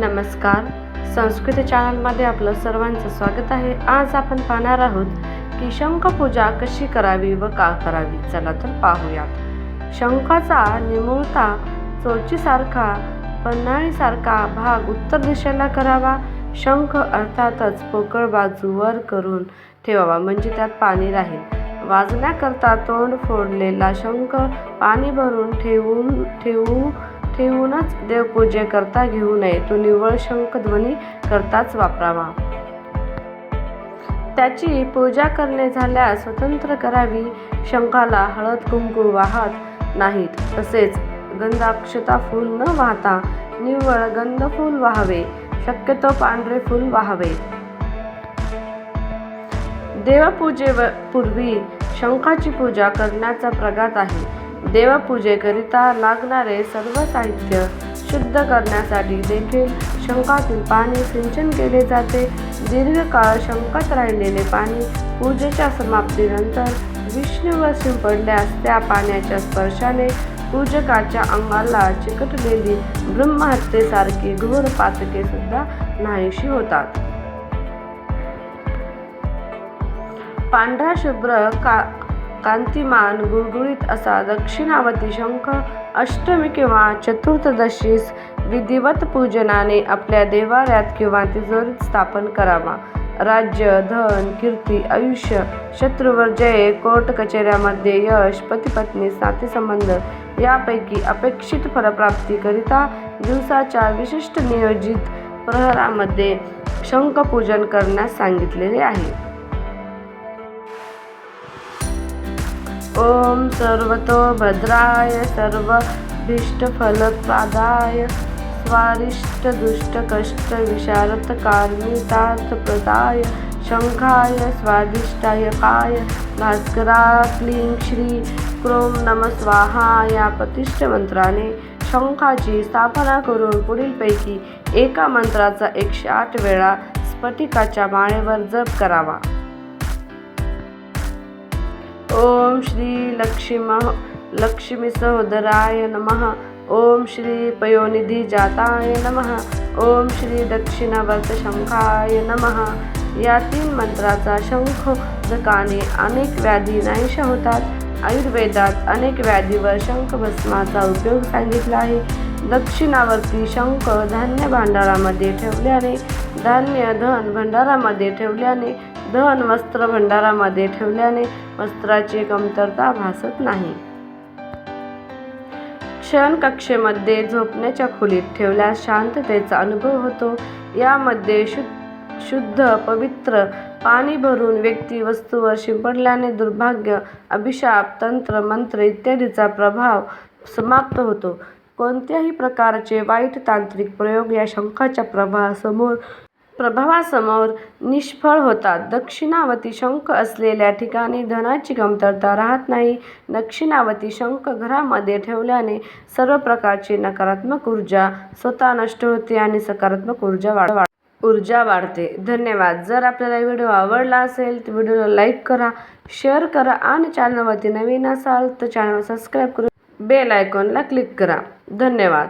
नमस्कार. संस्कृती चॅनलमध्ये आपलं सर्वांचं स्वागत आहे. आज आपण पाहणार आहोत की शंख पूजा कशी करावी व का करावी? चला तर पाहूयात. शंखाचा निमुळता चोचीसारखा पन्हाळीसारखा भाग उत्तर दिशेला करावा. शंख अर्थातच पोकळ बाजू वर करून ठेवावा म्हणजे त्यात पाणी राहील. वाजण्याकरता तोंड फोडलेला शंख पाणी भरून ठेवून ठेवू ठेवूनच देवपूजेकरता घेऊ नये. तो निव्वळ शंख ध्वनी करताच वापरावा. त्याची पूजा करणे झाल्यास स्वतंत्र करावी. शंखाला हळद कुंकू वाहत नाहीत. तसेच गंधाक्षता फूल न वाहता निव्वळ गंध फूल वाहावे. शक्यतो पांढरे फूल वाहावे. देवपूजेपूर्वी शंखाची पूजा करण्याचा प्रघात आहे. देवपूजेकरिता लागणारे सर्व साहित्य शुद्ध करण्यासाठी देखील शंखातील पाणी सिंचन केले जाते. दीर्घकाळ शंखात राहिलेले पाणी पूजेच्या समाप्तीनंतर विष्णूवर शिंपडल्यास त्या पाण्याच्या स्पर्शाने पूजकाच्या अंगाला चिकटलेली ब्रह्महत्येसारखी घोर पातके सुद्धा नाहीशी होतात. पांढरा शुभ्र का कांतिमान गुळगुळीत असा दक्षिणावती शंख अष्टमी किंवा चतुर्थदशीस विधिवत पूजनाने आपल्या देवाऱ्यात किंवा तिजोरीत स्थापन करावा. राज्य धन कीर्ती आयुष्य शत्रूवर जय कोर्ट कचेऱ्यामध्ये यश पतीपत्नी नातेसंबंध यापैकी अपेक्षित फलप्राप्तीकरिता दिवसाच्या विशिष्ट नियोजित प्रहरामध्ये शंखपूजन करण्यास सांगितलेले आहे. ॐ सर्वतो भद्राय सर्वभीष्टफलप्रदाय शङ्खाय शंखाय स्वादिष्टायकाय भास्करा क्लीं श्री क्रोम नम स्वाहा या प्रतिष्ठ मंत्राने शंखाची स्थापना करून पुढीलपैकी एका मंत्राचा एकशे आठ वेळा स्फटिकाच्या माळेवर जप करावा. ओम श्री लक्ष्मी लक्ष्मी सहोदराय नमः। ओम श्री पयोनिधी जाताय नमः। ओम श्री दक्षिणावर्त शंखाय नमः। या तीन मंत्राचा शंख जकाने अनेक व्याधी नाहीशा होतात. आयुर्वेदात अनेक व्याधीवर शंख भस्माचा उपयोग सांगितला आहे. दक्षिणावर्ती शंख धान्य भांडारामध्ये ठेवल्याने धान्य धन भंडारामध्ये ठेवल्याने धन वस्त्र भंडारामध्ये ठेवल्याने वस्त्राची कमतरता भासत नाही. क्षण कक्षेमध्ये झोपण्याच्या खोलीत ठेवल्यास शांततेचा अनुभव होतो. यामध्ये शु शुद्ध पवित्र पाणी भरून व्यक्ती वस्तूवर शिंपडल्याने दुर्भाग्य अभिशाप तंत्र मंत्र इत्यादीचा प्रभाव समाप्त होतो. कोणत्याही प्रकारचे वाईट तांत्रिक प्रयोग या शंखाच्या प्रभावासमोर प्रभावासमोर निष्फळ होतात. दक्षिणावती शंख असलेल्या ठिकाणी धनाची कमतरता राहत नाही. दक्षिणावती शंख घरामध्ये ठेवल्याने सर्व प्रकारची नकारात्मक ऊर्जा स्वतः नष्ट होते आणि सकारात्मक ऊर्जा वाढ ऊर्जा वाढते. धन्यवाद. जर आपल्याला व्हिडिओ आवडला असेल तर व्हिडिओला लाईक करा शेअर करा आणि चॅनलवरती नवीन असाल तर चॅनल सबस्क्राईब करून बेल आयकॉनला क्लिक करा. धन्यवाद.